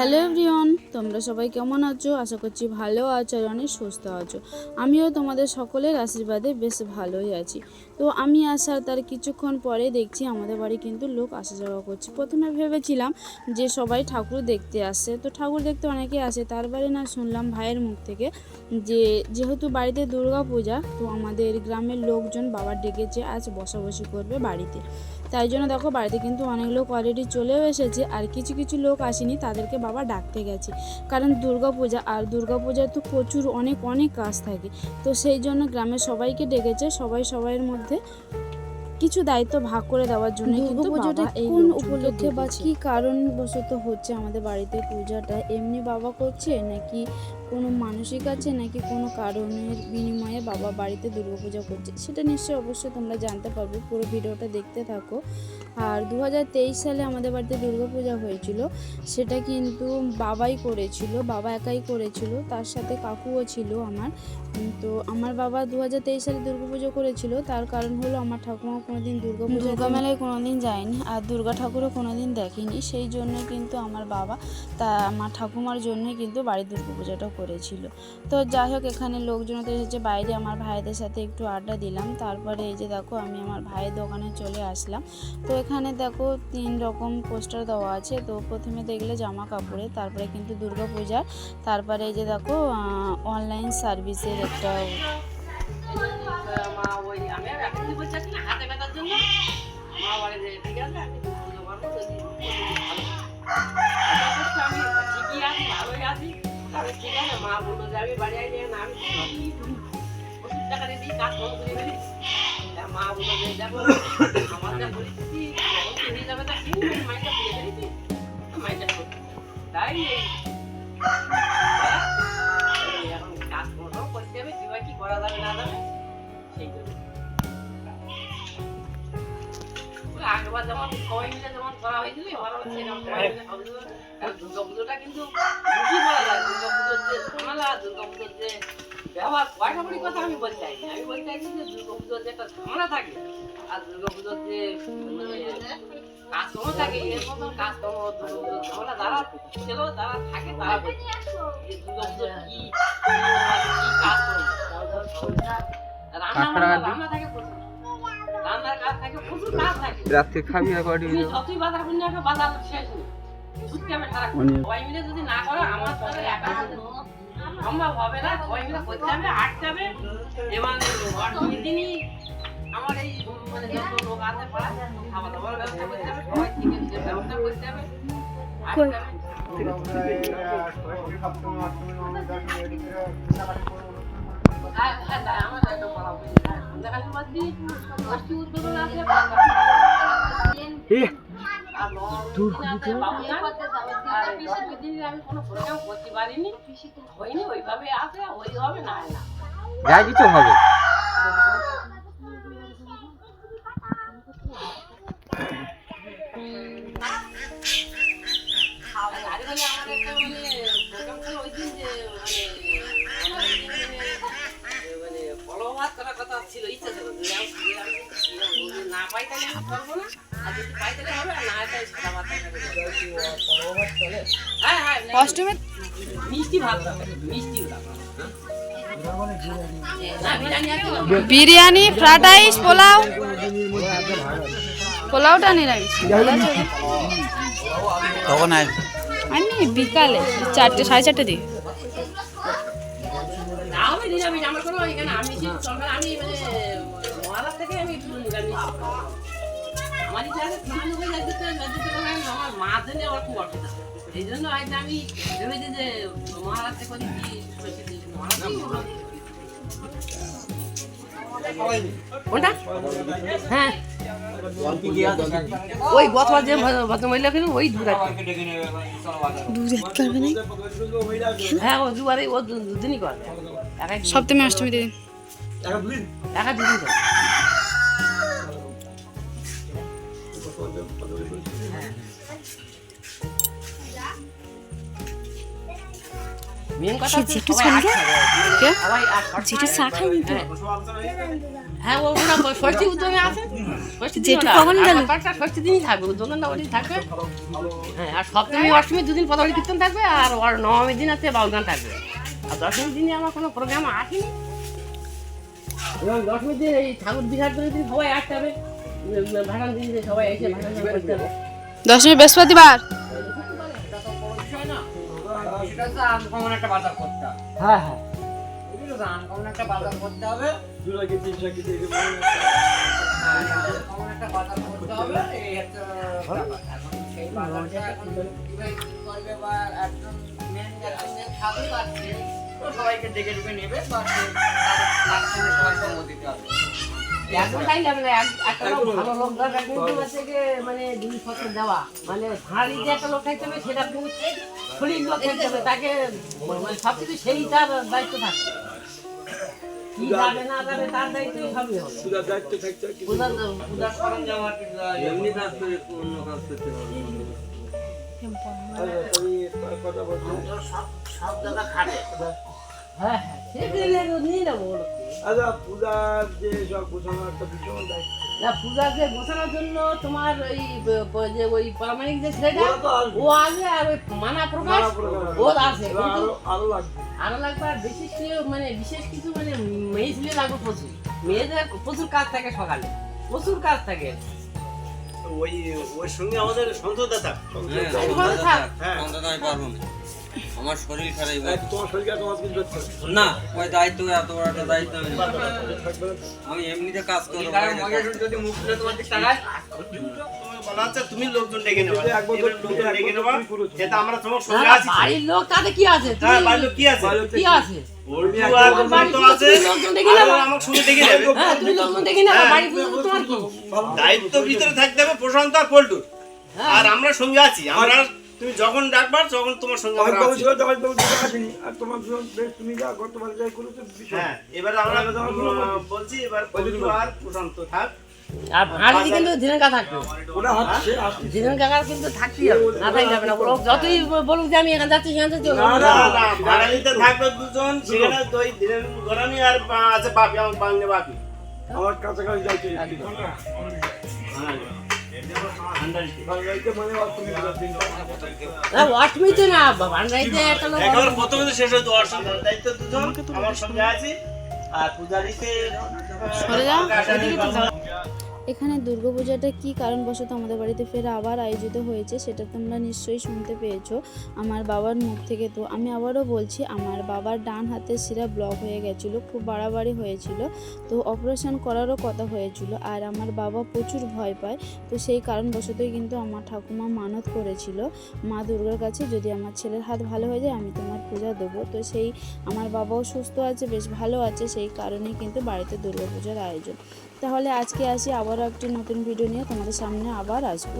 Hello everyone, তোমরা সবাই কেমন আছো? আশা করছি ভালো আছো আর অনেক সুস্থ আছো। আমিও তোমাদের সকলের আশীর্বাদে বেশ ভালোই আছি। তো আমি আসার তার কিছুক্ষণ পরে দেখছি আমাদের বাড়ি কিন্তু লোক আসা যাওয়া করছে। প্রথমে ভেবেছিলাম যে সবাই ঠাকুর দেখতে আসছে তো ঠাকুর দেখতে অনেকে আসে, তার তারপরে না শুনলাম ভাইয়ের মুখ থেকে যে যেহেতু বাড়িতে দুর্গা পূজা, তো আমাদের গ্রামের লোকজন বাবা ডেকেছে, আজ বসাবসি করবে বাড়িতে। তাই জন্য দেখো, বাড়িতে কিন্তু অনেক লোক অলরেডি চলেও এসেছে, আর কিছু কিছু লোক আসেনি, তাদেরকে বাবা ডাকতে গেছে। কারণ দুর্গাপূজা আর দুর্গা পূজায় তো প্রচুর অনেক অনেক কাজ থাকে। তো সেই জন্য গ্রামের সবাইকে ডেকেছে সবাই সবাইয়ের মধ্যে কিছু দায়িত্ব ভাগ করে দেওয়ার জন্য কিন্তু পুজোটা এই কোন উপলক্ষে বা। কি কারণবশত হচ্ছে আমাদের বাড়িতে পূজাটা? এমনি বাবা করছে নাকি কোনো মানসিক আছে নাকি কোনো কারণের বিনিময়ে বাবা বাড়িতে দুর্গাপূজা করছে সেটা নিশ্চয়ই অবশ্যই তোমরা জানতে পারবে। পুরো ভিডিওটা দেখতে থাকো। আর দু হাজার তেইশ সালে আমাদের বাড়িতে দুর্গাপূজা হয়েছিল সেটা কিন্তু বাবাই করেছিল বাবা একাই করেছিল তার সাথে কাকুও ছিল আমার। তো আমার বাবা দু হাজার তেইশ সালে দুর্গাপুজো করেছিল তার কারণ হলো আমার ঠাকুমা কোনোদিন দুর্গাপুজো দুর্গা মেলায় কোনোদিন যায়নি আর দুর্গা ঠাকুরও কোনোদিন দেখেনি। সেই জন্য কিন্তু আমার বাবা তা আমার ঠাকুমার জন্যই কিন্তু বাড়ির দুর্গাপূজাটা করেছিল। তো যাই হোক, এখানে লোকজন তো এসেছে। বাইরে আমার ভাইদের সাথে একটু আড্ডা দিলাম। তারপরে এই যে দেখো, আমি আমার ভাইয়ের দোকানে চলে আসলাম। তো এখানে দেখো, তিন রকম পোস্টার দেওয়া আছে। তো প্রথমে দেখলে জামা কাপড়ে তারপরে কিন্তু দুর্গা পূজার। তারপরে এই যে দেখো অনলাইন সার্ভিসের একটা আমি ঠিকই আছি? ভালোই আছে মা বলল যে আমি বাড়ি আইলে না আমি ওষুধ টাকা দিয়ে কাজ বেরিয়ে মা বলল যে দেখো আমার যা পরিস্থিতি চলে যাবে তাই এখন কাজ কর্ম করতে হবে কি করা যাবে না যাবে সেই জন্য আগেবার যেমন সবাই মিলে যেমন করা হয়েছিল এবারও সেরকম সবাই মিলে কিন্তু বেশি বলা যায় দুর্গাপুজোর যে ঝামেলা দুর্গাপুজোর যে ব্যবহার পয়সাকড়ি কথা আমি বলতে চাইছি আমি বলতে চাইছি যে দুর্গাপুজোর যে একটা ঝামেলা থাকে আর দুর্গাপুজোর যে মানে কাজকর্ম থাকে এর মতন কাজকর্ম দুর্গাপুজোর ঝামেলা যারা ছিল যারা থাকে তারা বলছে যে দুর্গাপুজোর কি কি কাজ করব রান্না থাকে প্রচুর। রাত্রে খাবি আর কটি যতই বাজার করলে একটা বাজার শেষ নেই ছুটতে হবে সারাক্ষণ সবাই মিলে যদি না করো আমার তাহলে একা সম্ভব হবে না সবাই মিলে করতে হবে আটতে হবে এবং দিনই আমার এই মানে যত লোক আছে পাড়া খাওয়া দাওয়ার ব্যবস্থা করতে হবে সবাই থেকে ব্যবস্থা করতে হবে আটতে হবে যা কিছু হবে। আমাদের একটা মানে ছিল ইচ্ছা ছিল না পাই তাহলে আমি করব না আর যদি পাই হবে না হয় সাদা ভাত হ্যাঁ হ্যাঁ অষ্টমী মিষ্টি ভাত মিষ্টি বিরিয়ানি আছে ফ্রাইড রাইস পোলাও। পোলাওটা নিরামিষ কখন আস আমি বিকালে চারটে সাড়ে চারটে দিকে। আমি মানে মহারাজ থেকে আমি আমার ইচ্ছা আছে কিছু কিছু করে যাইতে যাইতে করে আমি আমার মা জন্য আমার খুব অসুবিধা এই জন্য হয়তো আমি ভেবেছি যে মহারাজ থেকে কি। কোনটা হ্যাঁ ওই গতবার যে ভদ্রমহিলা ওই দূর আছে হ্যাঁ ও দুবারে ও দুদিনই করে। সপ্তমী অষ্টমী দিন একা দুদিন করে কথা সে হচ্ছে যেটু সবাই চলে আট যায়? খাবে। কে? সবাই আট খাবে। যেটা চা খায়নি তো? হ্যাঁ ও ওরা ষষ্ঠী আছে ষষ্ঠী দিন যেটু ওরা- কখন আর গেল? ষষ্ঠী দিনই থাকবে হ্যাঁ আর সপ্তমী অষ্টমী দুদিন পদাবলী কীর্তন থাকবে আর ওর নবমীর দিন আছে বাউল গান থাকবে আর দশমীর দিনে আমার কোনো প্রোগ্রাম আসেনি এবং দশমীর দিন এই ঠাকুর বিসর্জনের দিন সবাই আসতে হবে ভাসান দিন সবাই এসে ভাসান করতে হবে দশমী বৃহস্পতিবার সেটা তো আনকমন একটা বাজার করতে হবে হ্যাঁ হ্যাঁ। মেন সবাইকে ডেকে ডুকে নেবে দিতে হবে। একদম তাই না একটা লোক ভালো লোক দরকার কিন্তু হচ্ছে গিয়ে মানে জিনিসপত্র দেওয়া। মানে ভারী যে একটা লোক থাকতে হবে সেটা শরীর লোক থাকতে হবে। তাকে মানে সব কিছু সেই তার দায়িত্ব থাকে। কি যাবে না যাবে তার দায়িত্বই সবই হবে। পূজার পূজার সরঞ্জাম আর এমনি কাজ করে অন্য কাজ করতে পারবে সব জায়গা খাটে। হ্যাঁ হ্যাঁ সে নিয়ে যাব ওর। আচ্ছা পূজার যে সব গোছানো একটা ভীষণ দায়িত্ব। না পূজাকে বসানোর জন্য তোমার ওই যে ওই পারমাণিক যে ছেলেটা। ও আসবে আর ওই মানা প্রকাশ ও আসে কিন্তু আরও লাগবে। আরও লাগবে আর বিশেষ মানে বিশেষ কিছু মানে মেয়ে ছেলে লাগবে প্রচুর। মেয়েদের প্রচুর কাজ থাকে সকালে। প্রচুর কাজ থাকে। ওই ওর সঙ্গে আমাদের সন্ততা থাক ওখানে থাক। অন্তত আমি পারব না। আমার শরীর খারাপ এক তোমার শরীরকে তোমার কিছু করতে না ওই দায়িত্ব এত বড় একটা দায়িত্ব আমি। আমি এমনিতে কাজ করব যদি মুখ খুলে তোমার দিকে তাকায় বলা হচ্ছে তুমি লোকজন ডেকে নেবা। লোকজন ডেকে নেবা আমরা তোমার আছি বাড়ির লোক তাতে কি আছে? হ্যাঁ বাড়ির লোক কি আছে? কি আছে? হ্যাঁ হ্যাঁ। দায়িত্ব ভিতরে থাকতে হবে প্রশান্ত আর পল্টু হ্যাঁ। আর আমরা সঙ্গে আছি আমরা তুমি যখন ডাকবার তখন তোমার সঙ্গে বাবু। ছিল তখন বাবু দুটো আসেনি আর তোমার বেশ তুমি যা করতে পারো যাই করেছ হ্যাঁ এবার আমরা বলছি এবার পল্টু আর প্রশান্ত থাক। আর ভাড়ি কিন্তু দিনের কাজ থাকবে ওরা হাঁটছে আসছে দিনের কাকার কিন্তু থাকতেই হবে না থাকলে যাবে না। ওরা যতই বলুক যে আমি এখানে যাচ্ছি সেখানে যাচ্ছি না, না না, না বাড়ালিতে থাকবে দুজন সেখানে দুই দিনের গরানি আর আছে বাপি আমার বাংলা বাপি। আমার কাছাকাছি যাইতে। যাইতে অষ্টমীতে না ভান্ডারিতে একেবারে প্রথমে তো শেষ হয়তো ওর দায়িত্ব দুজন আমার সঙ্গে আছি। আর পূজারিতে সরে যাও। এখানে দুর্গাপূজাটা কী কারণবশত আমাদের বাড়িতে ফের আবার আয়োজিত হয়েছে, সেটা তোমরা নিশ্চয়ই শুনতে পেয়েছ। আমার বাবার মুখ থেকে তো আমি আবারও বলছি, আমার বাবার ডান হাতের শিরা ব্লক হয়ে গেছিল, খুব বাড়াবাড়ি হয়েছিল। তো অপারেশন করারও কথা হয়েছিল, আর আমার বাবা প্রচুর ভয় পায়। তো সেই কারণবশতই কিন্তু আমার ঠাকুমা মানত করেছিল, মা দুর্গার কাছে যদি আমার ছেলের হাত ভালো হয়ে যায়, আমি তোমার পূজা দেবো। তো সেই আমার বাবাও সুস্থ আছে, বেশ ভালো আছে, সেই কারণেই কিন্তু বাড়িতে দুর্গাপূজার আয়োজন। তাহলে আজকে আসি আবারও একটি নতুন ভিডিও নিয়ে। তোমাদের সামনে আবার আসব।